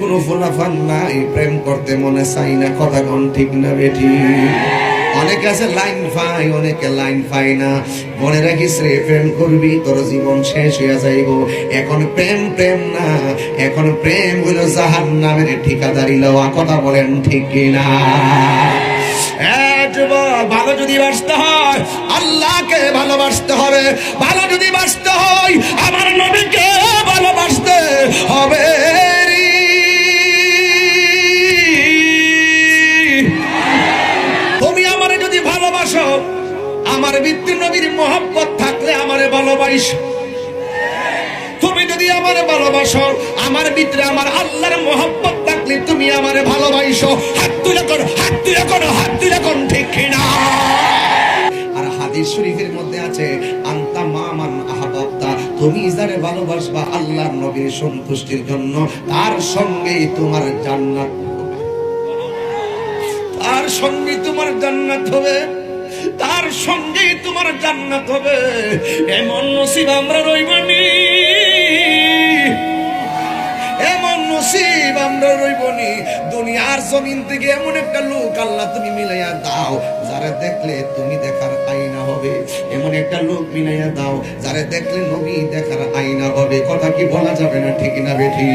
কোনো ফোলাফান নাই প্রেম করতে মনে চাই না কথা কোন ঠিক না অনেকে আছে, লাইন অনেকে লাইন না। মনে রাখিস রে, প্রেম করবি, তোর জীবন শেষ হইয়া যাইব। এখন প্রেম প্রেম না, এখন প্রেম হইল জাহান নামের ঠিকাদারি লওয়া, কথা বলেন ঠিক না ভালো যদি বাঁচতে হয়, আল্লাহকে ভালোবাসতে হবে। ভালো যদি বাঁচতে ভালোবাসো আমার মৃত্যু নবীর মোহাম্মত থাকলে আমারে ভালোবাসো তুমি যদি আমারে ভালোবাসো, আমার ভিতরে আমার আল্লাহর মোহাম্মত থাকলে তুমি আমারে ভালোবাসো। হাত তুলে করো, হাত তুলে করো, হাত তুলে করো, ঠিক কিনা? আর হাদিস শরীফের মধ্যে আছে, আন্তা মামান আহাবাবতা, তুমি যারে ভালোবাসবা আল্লাহর নবীর সন্তুষ্টির জন্য, তার সঙ্গেই তোমার জান্নাত তার সঙ্গে তোমার জান্নাত হবে। তার সঙ্গে তোমার জান্নাত হবে। এমন নসিব আমরা রইবানি। এমন নসিব আমরা রইবনি। দুনিয়ার জমিন থেকে এমন একটা লোক আল্লাহ তুমি মিলাইয়া দাও, যারা দেখলে তুমি দেখার আইনা হবে। এমন একটা লোক মিলাইয়া দাও, যারা দেখলে নবী দেখার আইনা হবে। কথা কি বলা যাবে না ঠিক না বেঠি?